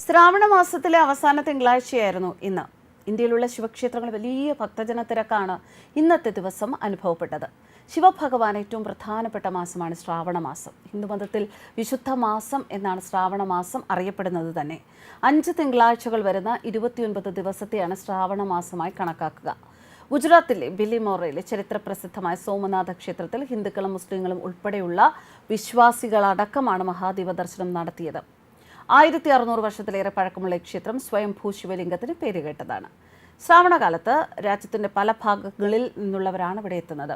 ശ്രാവണ മാസത്തിലെ അവസാന തിങ്കളാഴ്ചയായിരുന്നു ഇന്ന്. ഇന്ത്യയിലുള്ള ശിവക്ഷേത്രങ്ങൾ വലിയ ഭക്തജന തിരക്കാണ് ഇന്നത്തെ ദിവസം അനുഭവപ്പെട്ടത്. ശിവഭഗവാൻ ഏറ്റവും പ്രധാനപ്പെട്ട മാസമാണ് ശ്രാവണ മാസം. ഹിന്ദുമതത്തിൽ വിശുദ്ധ മാസം എന്നാണ് ശ്രാവണ മാസം അറിയപ്പെടുന്നത് തന്നെ. അഞ്ച് തിങ്കളാഴ്ചകൾ വരുന്ന ഇരുപത്തിയൊൻപത് ദിവസത്തെയാണ് ശ്രാവണ മാസമായി കണക്കാക്കുക. ഗുജറാത്തിലെ ബിലിമോറയിലെ ചരിത്രപ്രസിദ്ധമായ സോമനാഥ ക്ഷേത്രത്തിൽ ഹിന്ദുക്കളും മുസ്ലിങ്ങളും ഉൾപ്പെടെയുള്ള വിശ്വാസികളടക്കമാണ് മഹാദീപ ദർശനം നടത്തിയത്. ആയിരത്തി അറുന്നൂറ് വർഷത്തിലേറെ പഴക്കമുള്ള ഈ ക്ഷേത്രം സ്വയംഭൂ ശിവലിംഗത്തിന് പേരുകേട്ടതാണ് ശ്രാവണകാലത്ത് രാജ്യത്തിന്റെ പല ഭാഗങ്ങളിൽ നിന്നുള്ളവരാണ് ഇവിടെ എത്തുന്നത്.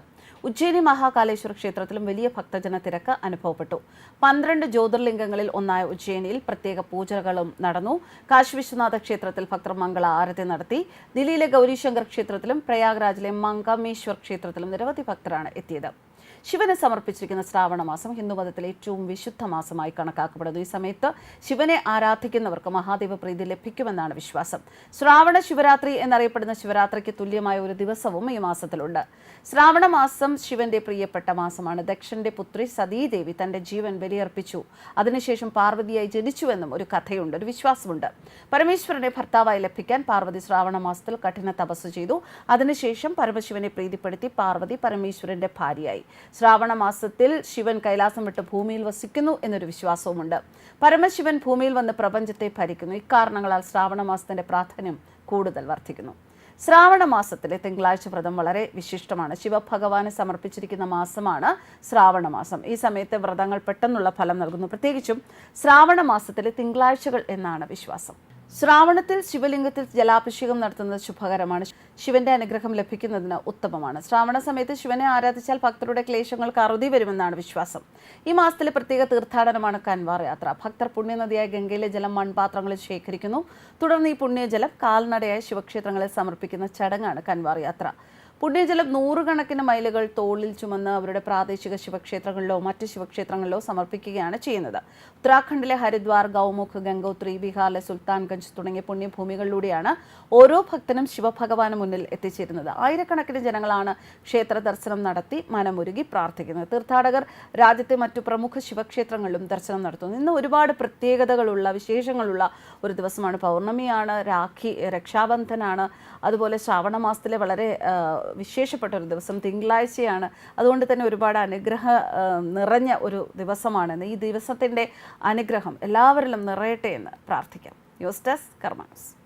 ഉജ്ജയിനി മഹാകാലേശ്വര ക്ഷേത്രത്തിലും വലിയ ഭക്തജന തിരക്ക് അനുഭവപ്പെട്ടു. പന്ത്രണ്ട് ജ്യോതിർലിംഗങ്ങളിൽ ഒന്നായ ഉജ്ജയിനിയിൽ പ്രത്യേക പൂജകളും നടന്നു. കാശി വിശ്വനാഥ ക്ഷേത്രത്തിൽ ഭക്തർ മംഗള ആരതി നടത്തി. ദില്ലിയിലെ ഗൗരീശങ്കർ ക്ഷേത്രത്തിലും പ്രയാഗ്രാജിലെ മംഗമേശ്വർ ക്ഷേത്രത്തിലും നിരവധി ഭക്തരാണ് എത്തിയത്. ശിവന് സമർപ്പിച്ചിരിക്കുന്ന ശ്രാവണ മാസം ഹിന്ദുമതത്തിലെ ഏറ്റവും വിശുദ്ധ മാസമായി കണക്കാക്കപ്പെടുന്നു. ഈ സമയത്ത് ശിവനെ ആരാധിക്കുന്നവർക്ക് മഹാദേവ പ്രീതി ലഭിക്കുമെന്നാണ് വിശ്വാസം. ശ്രാവണ ശിവരാത്രി എന്നറിയപ്പെടുന്ന ശിവരാത്രിക്ക് തുല്യമായ ഒരു ദിവസവും ഈ മാസത്തിലുണ്ട്. ശ്രാവണ മാസം ശിവന്റെ പ്രിയപ്പെട്ട മാസമാണ്. ദക്ഷന്റെ പുത്രി സതീദേവി തന്റെ ജീവൻ ബലിയർപ്പിച്ചു. അതിനുശേഷം പാർവതിയായി ജനിച്ചുവെന്നും ഒരു കഥയുണ്ട് ഒരു വിശ്വാസമുണ്ട്. പരമേശ്വരനെ ഭർത്താവായി ലഭിക്കാൻ പാർവതി ശ്രാവണ മാസത്തിൽ കഠിന തപസ് ചെയ്തു. അതിനുശേഷം പരമശിവനെ പ്രീതിപ്പെടുത്തി പാർവതി പരമേശ്വരന്റെ ഭാര്യയായി. ശ്രാവണ മാസത്തിൽ ശിവൻ കൈലാസം വിട്ട് ഭൂമിയിൽ വസിക്കുന്നു എന്നൊരു വിശ്വാസവുമുണ്ട്. പരമശിവൻ ഭൂമിയിൽ വന്ന് പ്രപഞ്ചത്തെ ഭരിക്കുന്നു. ഇക്കാരണങ്ങളാൽ ശ്രാവണ മാസത്തിന്റെ പ്രാധാന്യം കൂടുതൽ വർദ്ധിക്കുന്നു. ശ്രാവണ മാസത്തിലെ തിങ്കളാഴ്ച വ്രതം വളരെ വിശിഷ്ടമാണ്. ശിവഭഗവാന് സമർപ്പിച്ചിരിക്കുന്ന മാസമാണ് ശ്രാവണ മാസം. ഈ സമയത്തെ വ്രതങ്ങൾ പെട്ടെന്നുള്ള ഫലം നൽകുന്നു. പ്രത്യേകിച്ചും ശ്രാവണ മാസത്തിലെ തിങ്കളാഴ്ചകൾ എന്നാണ് വിശ്വാസം. ശ്രാവണത്തിൽ ശിവലിംഗത്തിൽ ജലാഭിഷേകം നടത്തുന്നത് ശുഭകരമാണ്. ശിവന്റെ അനുഗ്രഹം ലഭിക്കുന്നതിന് ഉത്തമമാണ്. ശ്രാവണ സമയത്ത് ശിവനെ ആരാധിച്ചാൽ ഭക്തരുടെ ക്ലേശങ്ങൾക്ക് അറുതി വരുമെന്നാണ് വിശ്വാസം. ഈ മാസത്തിലെ പ്രത്യേക തീർത്ഥാടനമാണ് കൻവാർ യാത്ര. ഭക്തർ പുണ്യനദിയായ ഗംഗയിലെ ജലം മൺപാത്രങ്ങളിൽ ശേഖരിക്കുന്നു. തുടർന്ന് ഈ പുണ്യജലം കാൽനടയായ ശിവക്ഷേത്രങ്ങളിൽ സമർപ്പിക്കുന്ന ചടങ്ങാണ് കൻവാർ യാത്ര. പുണ്യജലം നൂറുകണക്കിന് മൈലുകൾ തോളിൽ ചുമന്ന് അവരുടെ പ്രാദേശിക ശിവക്ഷേത്രങ്ങളിലോ മറ്റ് ശിവക്ഷേത്രങ്ങളിലോ സമർപ്പിക്കുകയാണ് ചെയ്യുന്നത്. ഉത്തരാഖണ്ഡിലെ ഹരിദ്വാർ ഗൗമുഖ് ഗംഗോത്രി ബീഹാറിലെ സുൽത്താൻഗഞ്ച് തുടങ്ങിയ പുണ്യഭൂമികളിലൂടെയാണ് ഓരോ ഭക്തനും ശിവഭഗവാന് മുന്നിൽ എത്തിച്ചേരുന്നത്. ആയിരക്കണക്കിന് ജനങ്ങളാണ് ക്ഷേത്ര ദർശനം നടത്തി മനമുരുകി പ്രാർത്ഥിക്കുന്നത്. തീർത്ഥാടകർ രാജ്യത്തെ മറ്റു പ്രമുഖ ശിവക്ഷേത്രങ്ങളിലും ദർശനം നടത്തുന്നു. ഇന്ന് ഒരുപാട് പ്രത്യേകതകളുള്ള വിശേഷങ്ങളുള്ള ഒരു ദിവസമാണ് പൗർണമിയാണ്. രാഖി രക്ഷാബന്ധനാണ്. അതുപോലെ ശ്രാവണ മാസത്തിലെ വളരെ വിശേഷപ്പെട്ട ഒരു ദിവസം തിങ്കളാഴ്ചയാണ്. അതുകൊണ്ട് തന്നെ ഒരുപാട് അനുഗ്രഹ നിറഞ്ഞ ഒരു ദിവസമാണെന്ന് ഈ ദിവസത്തിന്റെ അനുഗ്രഹം എല്ലാവരിലും നിറയട്ടെ എന്ന് പ്രാർത്ഥിക്കാം. News desk കർമാനസ്